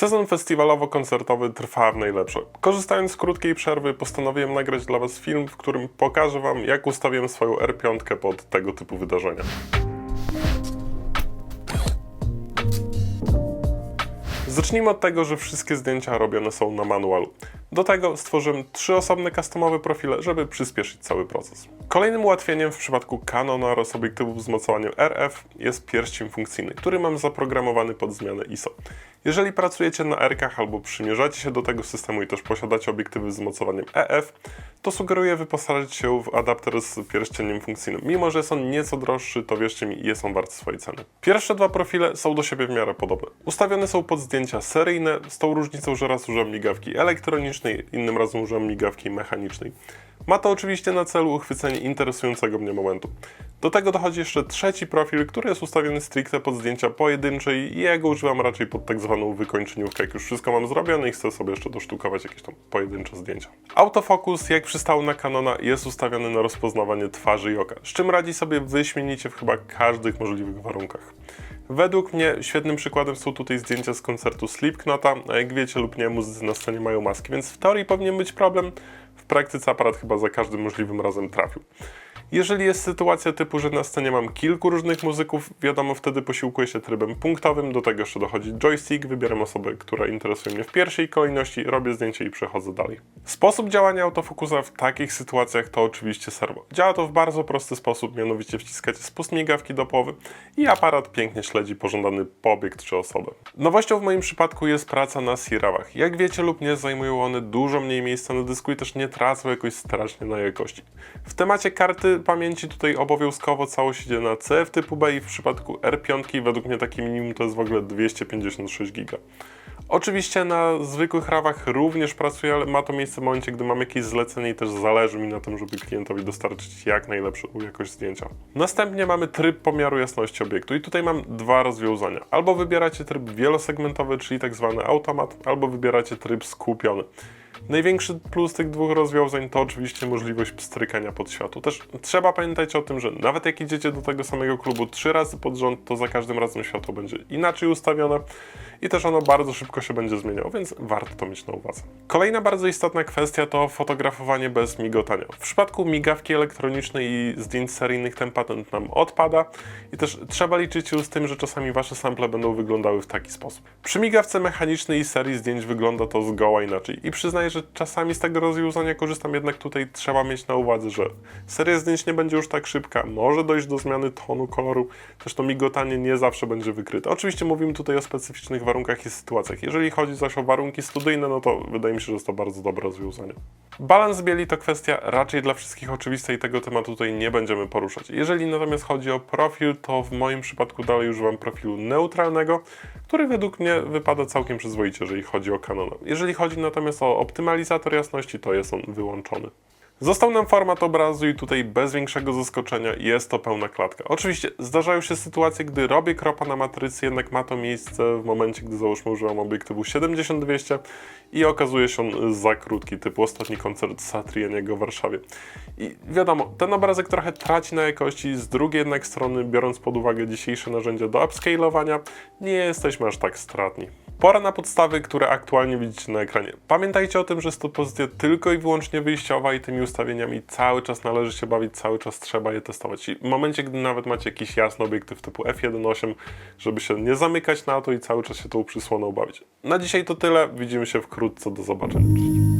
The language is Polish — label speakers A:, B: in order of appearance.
A: Sezon festiwalowo-koncertowy trwa w najlepsze. Korzystając z krótkiej przerwy, postanowiłem nagrać dla Was film, w którym pokażę Wam, jak ustawiłem swoją R5 pod tego typu wydarzenia. Zacznijmy od tego, że wszystkie zdjęcia robione są na manualu. Do tego stworzyłem trzy osobne customowe profile, żeby przyspieszyć cały proces. Kolejnym ułatwieniem w przypadku Canona oraz obiektywów z mocowaniem RF jest pierścień funkcyjny, który mam zaprogramowany pod zmianę ISO. Jeżeli pracujecie na R-kach albo przymierzacie się do tego systemu i też posiadacie obiektywy z mocowaniem EF, to sugeruję wyposażyć się w adapter z pierścieniem funkcyjnym. Mimo, że jest on nieco droższy, to wierzcie mi, jest on wart swojej ceny. Pierwsze dwa profile są do siebie w miarę podobne. Ustawione są pod zdjęcia seryjne, z tą różnicą, że raz użyłem migawki elektronicznej, innym razem użyłem migawki mechanicznej. Ma to oczywiście na celu uchwycenie interesującego mnie momentu. Do tego dochodzi jeszcze trzeci profil, który jest ustawiony stricte pod zdjęcia pojedyncze i jego używam raczej pod tak zwaną wykończeniówkę. Jak już wszystko mam zrobione i chcę sobie jeszcze dosztukować jakieś tam pojedyncze zdjęcia. Autofokus, jak przystało na Canona, jest ustawiony na rozpoznawanie twarzy i oka, z czym radzi sobie wyśmienicie w chyba każdych możliwych warunkach. Według mnie świetnym przykładem są tutaj zdjęcia z koncertu Slipknota, a jak wiecie lub nie, muzycy na scenie mają maski, więc w teorii powinien być problem. Praktyce aparat chyba za każdym możliwym razem trafił. Jeżeli jest sytuacja typu, że na scenie mam kilku różnych muzyków, wiadomo, wtedy posiłkuję się trybem punktowym, do tego jeszcze dochodzi joystick, wybieram osobę, która interesuje mnie w pierwszej kolejności, robię zdjęcie i przechodzę dalej. Sposób działania autofokusa w takich sytuacjach to oczywiście serwo. Działa to w bardzo prosty sposób, mianowicie wciskacie spust migawki do połowy i aparat pięknie śledzi pożądany obiekt czy osobę. Nowością w moim przypadku jest praca na SIRAWach. Jak wiecie lub nie, zajmują one dużo mniej miejsca na dysku i też nie tracą jakoś strasznie na jakości. W temacie karty pamięci tutaj obowiązkowo całość idzie na CF typu B i w przypadku R5 według mnie taki minimum to jest w ogóle 256 GB. Oczywiście na zwykłych rawach również pracuję, ale ma to miejsce w momencie, gdy mam jakieś zlecenie i też zależy mi na tym, żeby klientowi dostarczyć jak najlepszą jakość zdjęcia. Następnie mamy tryb pomiaru jasności obiektu i tutaj mam dwa rozwiązania. Albo wybieracie tryb wielosegmentowy, czyli tak zwany automat, albo wybieracie tryb skupiony. Największy plus tych dwóch rozwiązań to oczywiście możliwość pstrykania pod światło. Też trzeba pamiętać o tym, że nawet jak idziecie do tego samego klubu trzy razy pod rząd, to za każdym razem światło będzie inaczej ustawione i też ono bardzo szybko się będzie zmieniało, więc warto to mieć na uwadze. Kolejna bardzo istotna kwestia to fotografowanie bez migotania. W przypadku migawki elektronicznej i zdjęć seryjnych ten patent nam odpada i też trzeba liczyć się z tym, że czasami wasze sample będą wyglądały w taki sposób. Przy migawce mechanicznej i serii zdjęć wygląda to zgoła inaczej i przyznaję, że czasami z tego rozwiązania korzystam, jednak tutaj trzeba mieć na uwadze, że seria zdjęć nie będzie już tak szybka, może dojść do zmiany tonu koloru, też to migotanie nie zawsze będzie wykryte. Oczywiście mówimy tutaj o specyficznych warunkach i sytuacjach. Jeżeli chodzi zaś o warunki studyjne, no to wydaje mi się, że jest to bardzo dobre rozwiązanie. Balans bieli to kwestia raczej dla wszystkich oczywista i tego tematu tutaj nie będziemy poruszać. Jeżeli natomiast chodzi o profil, to w moim przypadku dalej używam profilu neutralnego, który według mnie wypada całkiem przyzwoicie, jeżeli chodzi o Canona. Jeżeli chodzi natomiast o optymalizator jasności, to jest on wyłączony. Został nam format obrazu i tutaj bez większego zaskoczenia jest to pełna klatka. Oczywiście zdarzają się sytuacje, gdy robię kropa na matrycy, jednak ma to miejsce w momencie, gdy załóżmy używam obiektywu 70-200 i okazuje się on za krótki, typu ostatni koncert Satrianiego w Warszawie. I wiadomo, ten obrazek trochę traci na jakości, z drugiej jednak strony, biorąc pod uwagę dzisiejsze narzędzia do upscalowania, nie jesteśmy aż tak stratni. Pora na podstawy, które aktualnie widzicie na ekranie. Pamiętajcie o tym, że jest to pozycja tylko i wyłącznie wyjściowa i tymi ustawieniami cały czas należy się bawić, cały czas trzeba je testować. I w momencie, gdy nawet macie jakiś jasny obiektyw typu f1.8, żeby się nie zamykać na to i cały czas się tą przysłoną bawić. Na dzisiaj to tyle, widzimy się wkrótce, do zobaczenia.